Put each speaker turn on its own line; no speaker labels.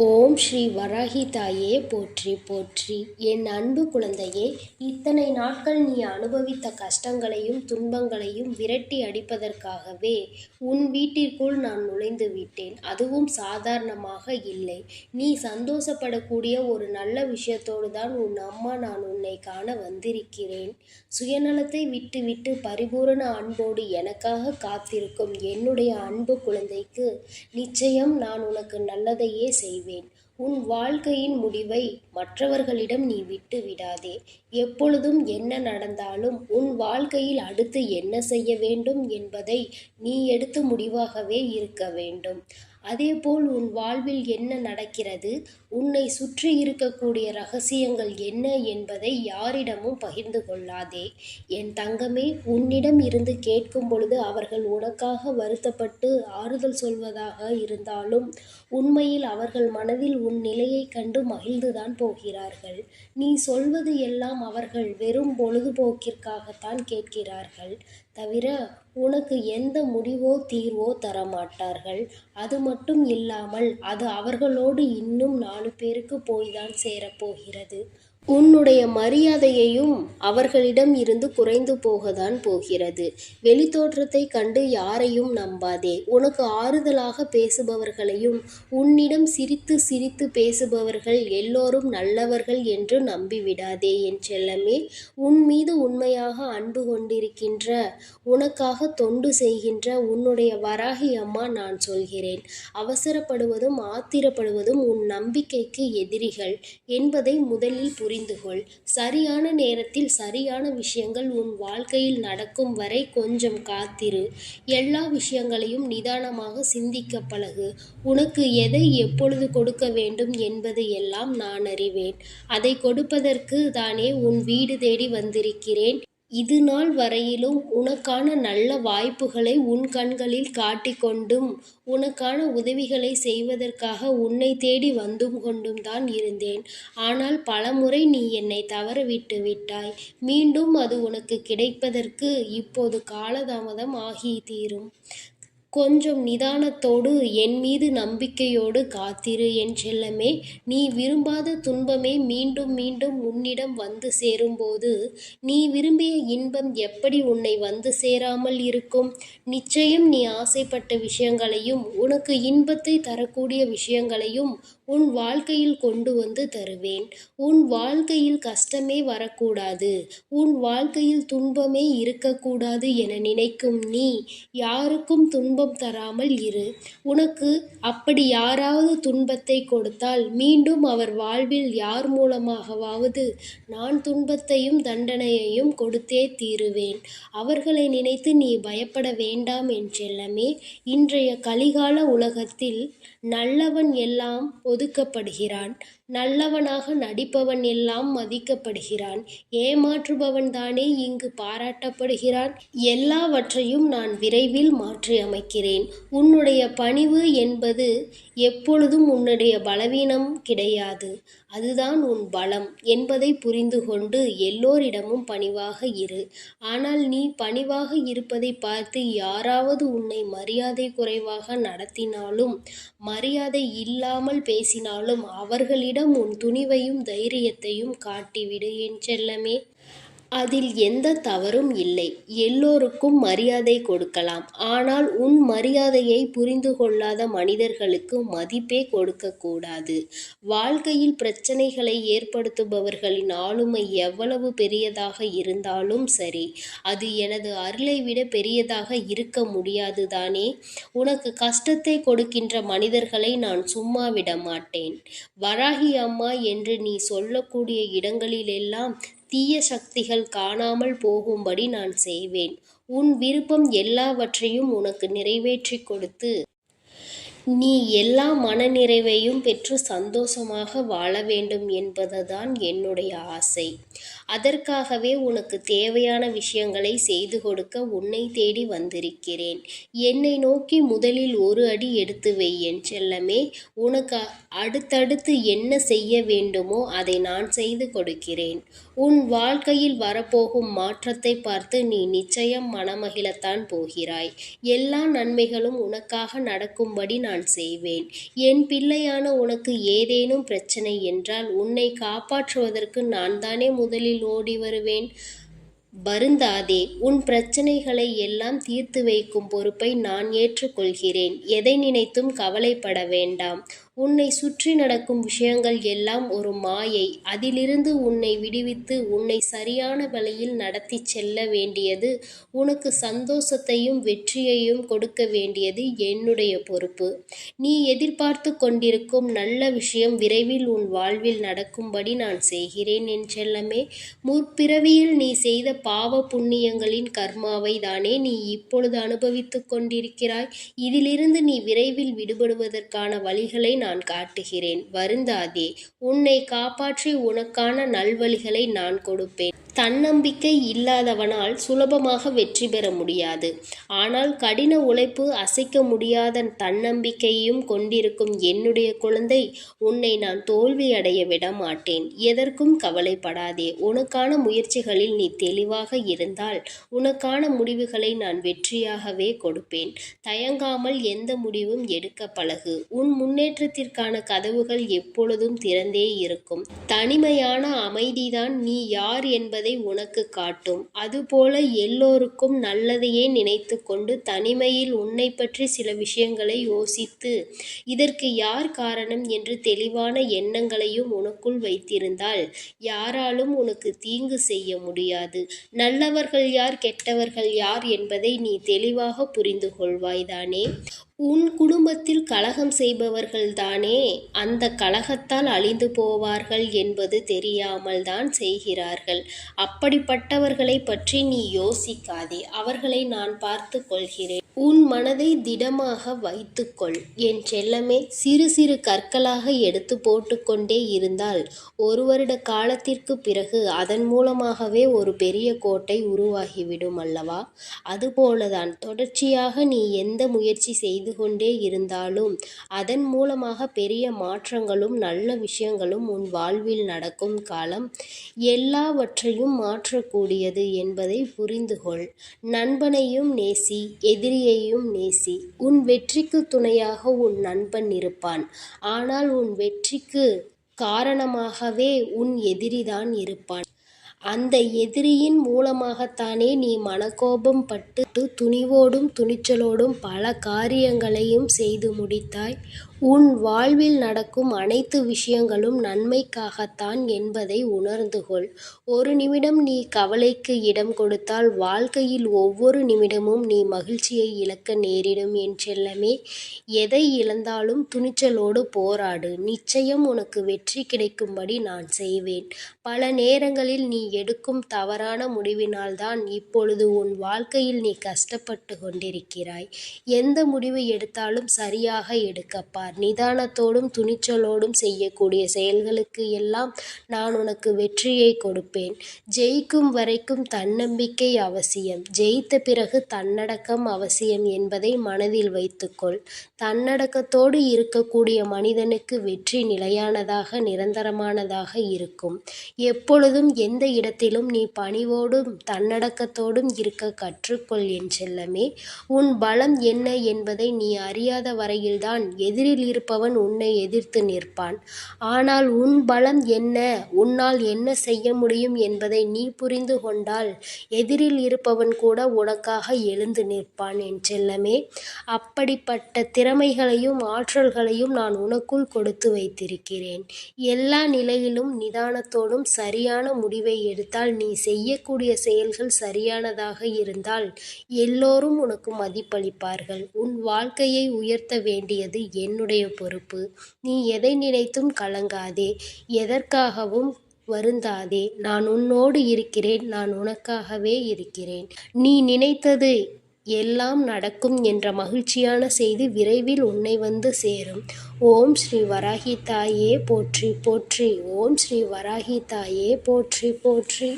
ஓம் ஸ்ரீ வராகி தாயே போற்றி போற்றி. என் அன்பு குழந்தையே இத்தனை நாட்கள் நீ அனுபவித்த கஷ்டங்களையும் துன்பங்களையும் விரட்டி அடிப்பதற்காகவே உன் வீட்டிற்குள் நான் நுழைந்து விட்டேன். அதுவும் சாதாரணமாக இல்லை. நீ சந்தோஷப்படக்கூடிய ஒரு நல்ல விஷயத்தோடு தான் உன் அம்மா நான் உன்னை காண வந்திருக்கிறேன். சுயநலத்தை விட்டுவிட்டு பரிபூரண அன்போடு எனக்காக காத்திருக்கும் என்னுடைய அன்பு குழந்தைக்கு நிச்சயம் நான் உனக்கு நல்லதையே செய்வேன். உன் வாழ்க்கையின் முடிவை மற்றவர்களிடம் நீ விட்டு விடாதே. எப்பொழுதும் என்ன நடந்தாலும் உன் வாழ்க்கையில் அடுத்து என்ன செய்ய வேண்டும் என்பதை நீ எடுத்து முடிவாகவே இருக்க வேண்டும். அதேபோல் உன் வாழ்வில் என்ன நடக்கிறது? உன்னை சுற்றி இருக்கக்கூடிய ரகசியங்கள் என்ன என்பதை யாரிடமும் பகிர்ந்து கொள்ளாதே. என் தங்கமே உன்னிடம் இருந்து கேட்கும் பொழுது அவர்கள் உனக்காக வருத்தப்பட்டு ஆறுதல் சொல்வதாக இருந்தாலும் உண்மையில் அவர்கள் மனதில் உன் நிலையை கண்டு மகிழ்ந்துதான் போகிறார்கள். நீ சொல்வது எல்லாம் அவர்கள் வெறும் பொழுதுபோக்கிற்காகத்தான் கேட்கிறார்கள். தவிர உனக்கு எந்த முடிவோ தீர்வோ தரமாட்டார்கள். அது மட்டும் இல்லாமல் அது அவர்களோடு இன்னும் நாலு பேருக்கு போய்தான் சேரப்போகிறது. உன்னுடைய மரியாதையையும் அவர்களிடம் இருந்து குறைந்து போகத்தான் போகிறது. வெளித்தோற்றத்தை கண்டு யாரையும் நம்பாதே. உனக்கு ஆறுதலாக பேசுபவர்களையும் உன்னிடம் சிரித்து சிரித்து பேசுபவர்கள் எல்லோரும் நல்லவர்கள் என்று நம்பிவிடாதே என் செல்லமே. உன் மீது உண்மையாக அன்பு கொண்டிருக்கின்ற உனக்காக தொண்டு செய்கின்ற உன்னுடைய வராகி அம்மா நான் சொல்கிறேன். அவசரப்படுவதும் ஆத்திரப்படுவதும் உன் நம்பிக்கைக்கு எதிரிகள் என்பதை முதலில் புரி புரிந்து கொள் சரியான நேரத்தில் சரியான விஷயங்கள் உன் வாழ்க்கையில் நடக்கும் வரை கொஞ்சம் காத்திரு. எல்லா விஷயங்களையும் நிதானமாக சிந்திக்க பழகு. உனக்கு எதை எப்பொழுது கொடுக்க வேண்டும் என்பது எல்லாம் நான் அறிவேன். அதை கொடுப்பதற்கு தானே உன் வீடு தேடி வந்திருக்கிறேன். இது நாள் வரையிலும் உனக்கான நல்ல வாய்ப்புகளை உன் கண்களில் காட்டிக்கொண்டும் உனக்கான உதவிகளை செய்வதற்காக உன்னை தேடி வந்தும் கொண்டும் தான் இருந்தேன். ஆனால் பலமுறை நீ என்னை தவறவிட்டு விட்டாய். மீண்டும் அது உனக்கு கிடைப்பதற்கு இப்போது காலதாமதம் ஆகி தீரும். கொஞ்சம் நிதானத்தோடு என் மீது நம்பிக்கையோடு காத்திரு என் செல்லமே. நீ விரும்பாத துன்பமே மீண்டும் மீண்டும் உன்னிடம் வந்து சேரும்போது நீ விரும்பிய இன்பம் எப்படி உன்னை வந்து சேராமல் இருக்கும்? நிச்சயம் நீ ஆசைப்பட்ட விஷயங்களையும் உனக்கு இன்பத்தை தரக்கூடிய விஷயங்களையும் உன் வாழ்க்கையில் கொண்டு வந்து தருவேன். உன் வாழ்க்கையில் கஷ்டமே வரக்கூடாது. உன் வாழ்க்கையில் துன்பமே இருக்கக்கூடாது என நினைக்கும் நீ யாருக்கும் துன்பம் தராமல் இரு. உனக்கு அப்படி யாராவது துன்பத்தை கொடுத்தால் மீண்டும் அவர் வாழ்வில் யார் மூலமாகவாவது நான் துன்பத்தையும் தண்டனையையும் கொடுத்தே தீருவேன். அவர்களை நினைத்து நீ பயப்பட வேண்டாம் என்றெல்லாமே இன்றைய கலிகால உலகத்தில் நல்லவன் எல்லாம் ஒதுக்கப்படுகிறான். நல்லவனாக நடிப்பவன் எல்லாம் மதிக்கப்படுகிறான். ஏமாற்றுபவன் தானே இங்கு பாராட்டப்படுகிறான். எல்லாவற்றையும் நான் விரைவில் மாற்றி அமைக்கிறேன். உன்னுடைய பணிவு என்பது எப்பொழுதும் உன்னுடைய பலவீனம் கிடையாது. அதுதான் உன் பலம் என்பதை புரிந்து கொண்டு எல்லோரிடமும் பணிவாக இரு. ஆனால் நீ பணிவாக இருப்பதை பார்த்து யாராவது உன்னை மரியாதை குறைவாக நடத்தினாலும் மரியாதை இல்லாமல் பேசினாலும் அவர்களிடம் உன் துணிவையும் தைரியத்தையும் காட்டிவிடு என் செல்லமே. அதில் எந்த தவறும் இல்லை. எல்லோருக்கும் மரியாதை கொடுக்கலாம். ஆனால் உன் மரியாதையை புரிந்து கொள்ளாத மனிதர்களுக்கு மதிப்பே கொடுக்கக்கூடாது வாழ்க்கையில் பிரச்சனைகளை ஏற்படுத்துபவர்களின் ஆளுமை எவ்வளவு பெரியதாக இருந்தாலும் சரி அது எனது அருளை விட பெரியதாக இருக்க முடியாது தானே? உனக்கு கஷ்டத்தை கொடுக்கின்ற மனிதர்களை நான் சும்மா விட மாட்டேன். வராகி அம்மா என்று நீ சொல்லக்கூடிய இடங்களிலெல்லாம் தீய சக்திகள் காணாமல் போகும்படி நான் செய்வேன். உன் விருப்பம் எல்லாவற்றையும் உனக்கு நிறைவேற்றி கொடுத்து நீ எல்லா மனநிறைவையும் பெற்று சந்தோஷமாக வாழ வேண்டும் என்பதுதான் என்னுடைய ஆசை. அதற்காகவே உனக்கு தேவையான விஷயங்களை செய்து கொடுக்க உன்னை தேடி வந்திருக்கிறேன். என்னை நோக்கி முதலில் ஒரு அடி எடுத்து வை என் செல்லமே. உனக்கு அடுத்தடுத்து என்ன செய்ய வேண்டுமோ அதை நான் செய்து கொடுக்கிறேன். உன் வாழ்க்கையில் வரப்போகும் மாற்றத்தை பார்த்து நீ நிச்சயம் மனமகிழத்தான் போகிறாய். எல்லா நன்மைகளும் உனக்காக நடக்கும்படி நான் நான் செய்வேன். என் பிள்ளையான உனக்கு ஏதேனும் பிரச்சனை என்றால் உன்னை காப்பாற்றுவதற்கு நான் தானே முதலில் ஓடி வருவேன். வருந்தாதே உன் பிரச்சனைகளை எல்லாம் தீர்த்து வைக்கும் பொறுப்பை நான் ஏற்றுக்கொள்கிறேன். எதை நினைத்தும் கவலைப்பட வேண்டாம். உன்னை சுற்றி நடக்கும் விஷயங்கள் எல்லாம் ஒரு மாயை. அதிலிருந்து உன்னை விடுவித்து உன்னை சரியான வழியில் நடத்தி செல்ல வேண்டியது உனக்கு சந்தோஷத்தையும் வெற்றியையும் கொடுக்க வேண்டியது என்னுடைய பொறுப்பு. நீ எதிர்பார்த்து கொண்டிருக்கும் நல்ல விஷயம் விரைவில் உன் வாழ்வில் நடக்கும்படி நான் செய்கிறேன் என் செல்லமே. முற்பிறவியில் நீ செய்த பாவ புண்ணியங்களின் கர்மாவை தானே நீ இப்பொழுது அனுபவித்துக் கொண்டிருக்கிறாய். இதிலிருந்து நீ விரைவில் விடுபடுவதற்கான வழிகளை நான் காட்டுகிறேன். வருந்தாதே உன்னை காப்பாற்றி உனக்கான நல்வழிகளை நான் கொடுப்பேன். தன்னம்பிக்கை இல்லாதவனால் சுலபமாக வெற்றி பெற முடியாது. ஆனால் கடின உழைப்பு அசைக்க முடியாத தன்னம்பிக்கையும் கொண்டிருக்கும் என்னுடைய குழந்தை உன்னை நான் தோல்வியடைய விட மாட்டேன். எதற்கும் கவலைப்படாதே உனக்கான முயற்சிகளில் நீ தெளிவாக இருந்தால் உனக்கான முடிவுகளை நான் வெற்றியாகவே கொடுப்பேன். தயங்காமல் எந்த முடிவும் எடுக்க பழகு. உன் முன்னேற்றத்திற்கான கதவுகள் எப்பொழுதும் திறந்தே இருக்கும். தனிமையான அமைதிதான் நீ யார் என்பதை உனக்கு காட்டும். அதுபோல எல்லோருக்கும் நல்லதையே நினைத்து கொண்டு தனிமையில் உன்னை பற்றி சில விஷயங்களை யோசித்து இதற்கு யார் காரணம் என்று தெளிவான எண்ணங்களையும் உனக்குள் வைத்திருந்தால் யாராலும் உனக்கு தீங்கு செய்ய முடியாது. நல்லவர்கள் யார் கெட்டவர்கள் யார் என்பதை நீ தெளிவாக புரிந்து கொள்வாய்தானே உன் குடும்பத்தில் கலகம் செய்பவர்கள்தானே அந்த கலகத்தால் அழிந்து போவார்கள் என்பது தெரியாமல் தான் செய்கிறார்கள். அப்படிப்பட்டவர்களை பற்றி நீ யோசிக்காதே அவர்களை நான் பார்த்து கொள்கிறேன். உன் மனதை திடமாக வைத்துக்கொள். என் செல்லமே சிறு சிறு கற்களாக எடுத்து போட்டுக்கொண்டே இருந்தால் ஒரு வருட காலத்திற்கு பிறகு அதன் மூலமாகவே ஒரு பெரிய கோட்டை உருவாகிவிடும் அல்லவா? அதுபோலதான் தொடர்ச்சியாக நீ எந்த முயற்சி செய்து கொண்டே இருந்தாலும் அதன் மூலமாக பெரிய மாற்றங்களும் நல்ல விஷயங்களும் உன் வாழ்வில் நடக்கும் காலம் எல்லாவற்றையும் மாற்றக்கூடியது என்பதை புரிந்து கொள் நண்பனையும் நேசி எதிரி எதிரியையும் நேசி. உன் வெற்றிக்கு துணையாக உன் நண்பன் இருப்பான். ஆனால் உன் வெற்றிக்கு காரணமாகவே உன் எதிரிதான் இருப்பான். அந்த எதிரியின் மூலமாகத்தானே நீ மனக்கோபம் பட்டு துணிவோடும் துணிச்சலோடும் பல காரியங்களையும் செய்து முடித்தாய். உன் வாழ்வில் நடக்கும் அனைத்து விஷயங்களும் நன்மைக்காகத்தான் என்பதை உணர்ந்து கொள் ஒரு நிமிடம் நீ கவலைக்கு இடம் கொடுத்தால் வாழ்க்கையில் ஒவ்வொரு நிமிடமும் நீ மகிழ்ச்சியை இழக்க நேரிடும் என் செல்லமே எதை இழந்தாலும் துணிச்சலோடு போராடு. நிச்சயம் உனக்கு வெற்றி கிடைக்கும்படி நான் செய்வேன். பல நேரங்களில் நீ எடுக்கும் தவறான முடிவினால்தான் இப்பொழுது உன் வாழ்க்கையில் நீ கஷ்டப்பட்டு கொண்டிருக்கிறாய். எந்த முடிவு எடுத்தாலும் சரியாக எடுக்கப்பார் நிதானத்தோடும் துணிச்சலோடும் செய்யக்கூடிய செயல்களுக்கு எல்லாம் நான் உனக்கு வெற்றியை கொடுப்பேன். ஜெயிக்கும் வரைக்கும் தன்னம்பிக்கை அவசியம். ஜெயித்த பிறகு தன்னடக்கம் அவசியம் என்பதை மனதில் வைத்துக்கொள். தன்னடக்கத்தோடு இருக்கக்கூடிய மனிதனுக்கு வெற்றி நிலையானதாக நிரந்தரமானதாக இருக்கும். எப்பொழுதும் எந்த இடத்திலும் நீ பணிவோடும் தன்னடக்கத்தோடும் இருக்க கற்றுக்கொள் என் செல்லமே. உன் பலம் என்ன என்பதை நீ அறியாத வரையில்தான் எதிரில் எதிரில் இருப்பவன் உன்னை எதிர்த்து நிற்பான். ஆனால் உன் பலம் என்ன? உன்னால் என்ன செய்ய முடியும் என்பதை நீ புரிந்து கொண்டால் எதிரில் இருப்பவன் கூட உனக்காக எழுந்து நிற்பான் என் செல்லமே. அப்படிப்பட்ட திறமைகளையும் ஆற்றல்களையும் நான் உனக்குள் கொடுத்து வைத்திருக்கிறேன். எல்லா நிலையிலும் நிதானத்தோடும் சரியான முடிவை எடுத்தால் நீ செய்யக்கூடிய செயல்கள் சரியானதாக இருந்தால் எல்லோரும் உனக்கு மதிப்பளிப்பார்கள். உன் வாழ்க்கையை உயர்த்த வேண்டியது என்னுடைய உன்னுடைய பொறுப்பு. நீ எதை நினைத்தும் கலங்காதே எதற்காகவும் வருந்தாதே. நான் உன்னோடு இருக்கிறேன் நான் உனக்காகவே இருக்கிறேன். நீ நினைத்தது எல்லாம் நடக்கும் என்ற மகிழ்ச்சியான செய்தி விரைவில் உன்னை வந்து சேரும். ஓம் ஸ்ரீ வராகி தாயே போற்றி போற்றி. ஓம் ஸ்ரீ வராகி தாயே போற்றி போற்றி.